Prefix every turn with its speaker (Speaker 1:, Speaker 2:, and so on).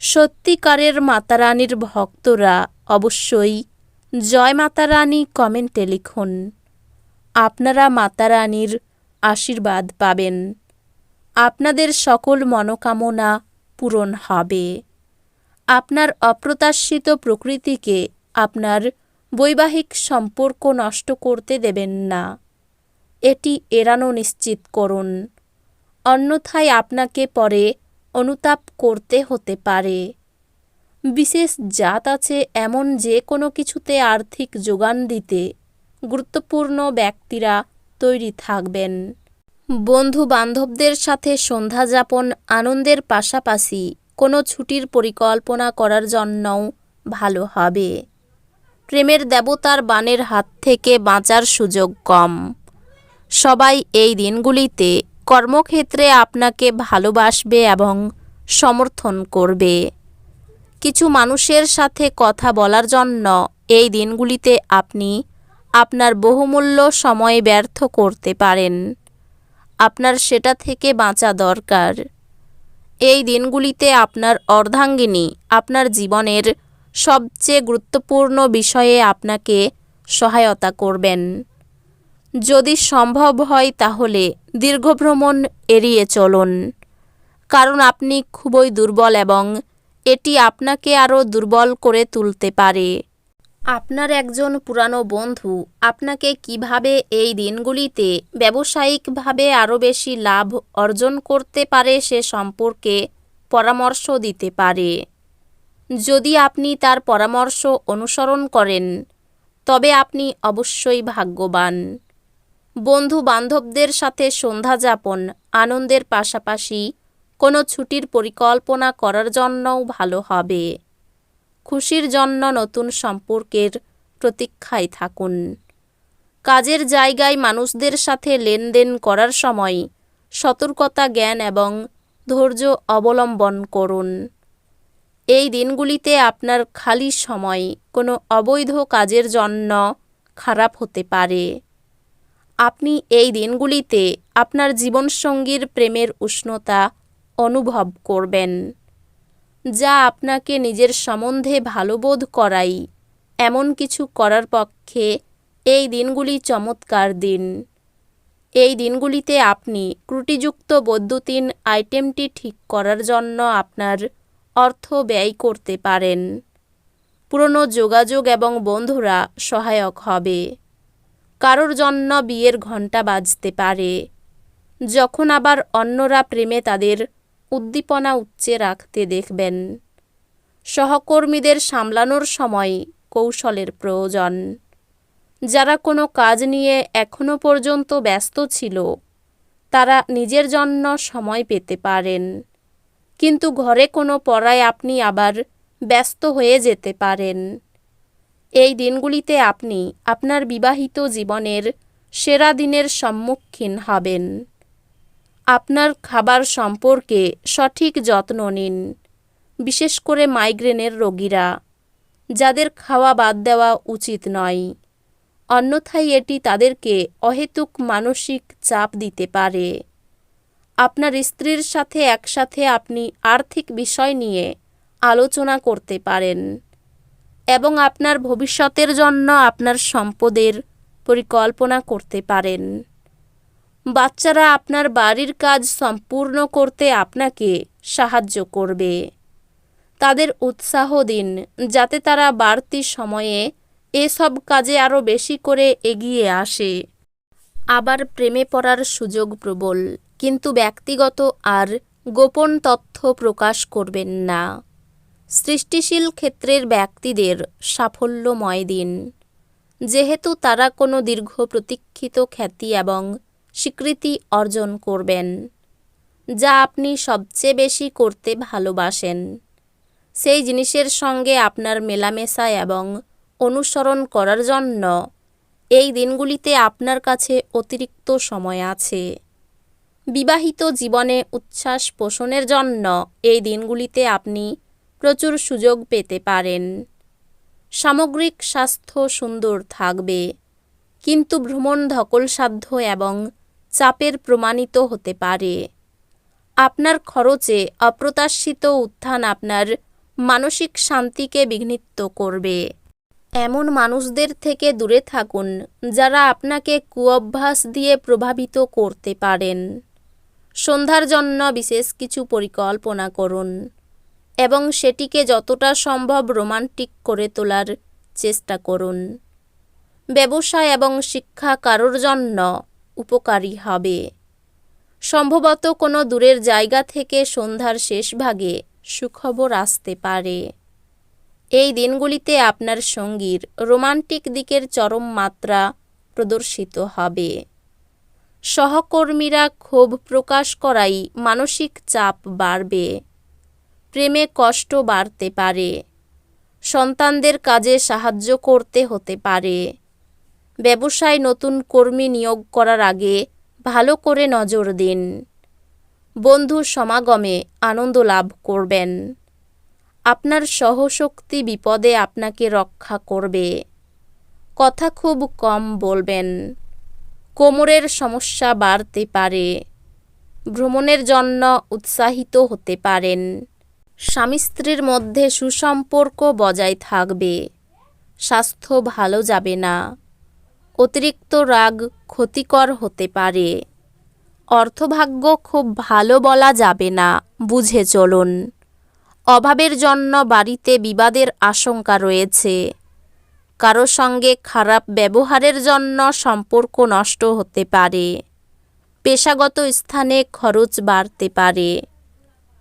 Speaker 1: সত্যিকারের মাতারানীর ভক্তরা অবশ্যই জয় মাতারানী কমেন্টে লিখুন। আপনারা মাতারানীর আশীর্বাদ পাবেন। আপনাদের সকল মনোকামনা পূরণ হবে। আপনার অপ্রত্যাশিত প্রকৃতিকে আপনার বৈবাহিক সম্পর্ক নষ্ট করতে দেবেন না। এটি এড়ানো নিশ্চিত করুন। অন্যথায় আপনাকে পরে অনুতাপ করতে হতে পারে। বিশেষ জাত আছে এমন যে কোনো কিছুতে আর্থিক যোগান দিতে গুরুত্বপূর্ণ ব্যক্তিরা তৈরি থাকবেন। বন্ধু বান্ধবদের সাথে সন্ধ্যা যাপন আনন্দের পাশাপাশি কোনো ছুটির পরিকল্পনা করার জন্যও ভালো হবে। প্রেমের দেবতার বানের হাত থেকে বাঁচার সুযোগ কম। সবাই এই দিনগুলিতে কর্মক্ষেত্রে আপনাকে ভালোবাসবে এবং সমর্থন করবে। কিছু মানুষের সাথে কথা বলার জন্য এই দিনগুলিতে আপনি আপনার বহুমূল্য সময় ব্যর্থ করতে পারেন। আপনার সেটা থেকে বাঁচা দরকার। এই দিনগুলিতে আপনার অর্ধাঙ্গিনী আপনার জীবনের সবচেয়ে গুরুত্বপূর্ণ বিষয়ে আপনাকে সহায়তা করবেন। যদি সম্ভব হয় তাহলে দীর্ঘভ্রমণ এড়িয়ে চলুন। কারণ আপনি খুবই দুর্বল এবং এটি আপনাকে আরও দুর্বল করে তুলতে পারে। আপনার একজন পুরানো বন্ধু আপনাকে কীভাবে এই দিনগুলিতে ব্যবসায়িকভাবে আরও বেশি লাভ অর্জন করতে পারে সে সম্পর্কে পরামর্শ দিতে পারে। যদি আপনি তার পরামর্শ অনুসরণ করেন, তবে আপনি অবশ্যই ভাগ্যবান। বন্ধু বান্ধবদের সাথে সন্ধ্যা যাপন, আনন্দের পাশাপাশি কোনো ছুটির পরিকল্পনা করার জন্যও ভালো হবে। খুশির জন্য নতুন সম্পর্কের প্রতীক্ষায় থাকুন। কাজের জায়গায় মানুষদের সাথে লেনদেন করার সময় সতর্কতা, জ্ঞান এবং ধৈর্য অবলম্বন করুন। এই দিনগুলিতে আপনার খালি সময় কোনো অবৈধ কাজের জন্য খারাপ হতে পারে। আপনি এই দিনগুলিতে আপনার জীবনসঙ্গীর প্রেমের উষ্ণতা অনুভব করবেন, যা আপনাকে নিজের সম্বন্ধে ভালোবোধ করাই। এমন কিছু করার পক্ষে এই দিনগুলি চমৎকার দিন। এই দিনগুলিতে আপনি ত্রুটিযুক্ত বৈদ্যুতিন আইটেমটি ঠিক করার জন্য আপনার অর্থ ব্যয় করতে পারেন। পুরনো যোগাযোগ এবং বন্ধুরা সহায়ক হবে। কারোর জন্য বিয়ের ঘণ্টা বাজতে পারে। যখন আবার অন্যরা প্রেমে তাদের উদ্দীপনা উচ্চে রাখতে দেখবেন। সহকর্মীদের সামলানোর সময় কৌশলের প্রয়োজন। যারা কোনো কাজ নিয়ে এখনও পর্যন্ত ব্যস্ত ছিল, তারা নিজের জন্য সময় পেতে পারেন। কিন্তু ঘরে কোনো পড়ায় আপনি আবার ব্যস্ত হয়ে যেতে পারেন। এই দিনগুলিতে আপনি আপনার বিবাহিত জীবনের সেরা দিনের সম্মুখীন হবেন। আপনার খাবার সম্পর্কে সঠিক যত্ন নিন, বিশেষ করে মাইগ্রেনের রোগীরা, যাদের খাওয়া বাদ দেওয়া উচিত নয়। অন্যথায় এটি তাদেরকে অহেতুক মানসিক চাপ দিতে পারে। আপনার স্ত্রীর সাথে একসাথে আপনি আর্থিক বিষয় নিয়ে আলোচনা করতে পারেন। এবং আপনার ভবিষ্যতের জন্য আপনার সম্পদের পরিকল্পনা করতে পারেন। বাচ্চারা আপনার বাড়ির কাজ সম্পূর্ণ করতে আপনাকে সাহায্য করবে। তাদের উৎসাহ দিন, যাতে তারা বাড়তি সময়ে এসব কাজে আরও বেশি করে এগিয়ে আসে। আবার প্রেমে পড়ার সুযোগ প্রবল, কিন্তু ব্যক্তিগত আর গোপন তথ্য প্রকাশ করবেন না। সৃষ্টিশীল ক্ষেত্রের ব্যক্তিদের সাফল্যময় দিন। যেহেতু তারা কোনো দীর্ঘ প্রতীক্ষিত খ্যাতি এবং স্বীকৃতি অর্জন করবেন, যা আপনি সবচেয়ে বেশি করতে ভালোবাসেন। সেই জিনিসের সঙ্গে আপনার মেলামেশা এবং অনুসরণ করার জন্য এই দিনগুলিতে আপনার কাছে অতিরিক্ত সময় আছে। বিবাহিত জীবনে উচ্ছ্বাস পোষণের জন্য এই দিনগুলিতে আপনি প্রচুর সুযোগ পেতে পারেন। সামগ্রিক স্বাস্থ্য সুন্দর থাকবে, কিন্তু ভ্রমণ ধকলসাধ্য এবং চাপের প্রমাণিত হতে পারে। আপনার খরচে অপ্রত্যাশিত উত্থান আপনার মানসিক শান্তিকে বিঘ্নিত করবে। এমন মানুষদের থেকে দূরে থাকুন, যারা আপনাকে কুঅভ্যাস দিয়ে প্রভাবিত করতে পারেন। সন্ধ্যার জন্য বিশেষ কিছু পরিকল্পনা করুন। এবং সেটিকে যতটা সম্ভব রোমান্টিক করে তোলার চেষ্টা করুন। ব্যবসা এবং শিক্ষা কারোর জন্য উপকারী হবে। সম্ভবত কোনো দূরের জায়গা থেকে সন্ধ্যার শেষ ভাগে সুখবর আসতে পারে। এই দিনগুলিতে আপনার সঙ্গীর রোমান্টিক দিকের চরম মাত্রা প্রদর্শিত হবে। সহকর্মীরা ক্ষোভ প্রকাশ করাই মানসিক চাপ বাড়বে। প্রেমে কষ্ট বাড়তে পারে। সন্তানদের কাজে সাহায্য করতে হতে পারে। ব্যবসায় নতুন কর্মী নিয়োগ করার আগে ভালো করে নজর দিন। বন্ধু সমাগমে আনন্দ লাভ করবেন। আপনার সহশক্তি বিপদে আপনাকে রক্ষা করবে। কথা খুব কম বলবেন। কোমরের সমস্যা বাড়তে পারে। ভ্রমণের জন্য উৎসাহিত হতে পারেন। স্বামী স্ত্রীর মধ্যে সুসম্পর্ক বজায় থাকবে। স্বাস্থ্য ভালো যাবে না। অতিরিক্ত রাগ ক্ষতিকর হতে পারে। অর্থভাগ্য খুব ভালো বলা যাবে না, বুঝে চলুন। অভাবের জন্য বাড়িতে বিবাদের আশঙ্কা রয়েছে। কারও সঙ্গে খারাপ ব্যবহারের জন্য সম্পর্ক নষ্ট হতে পারে। পেশাগত স্থানে খরচ বাড়তে পারে।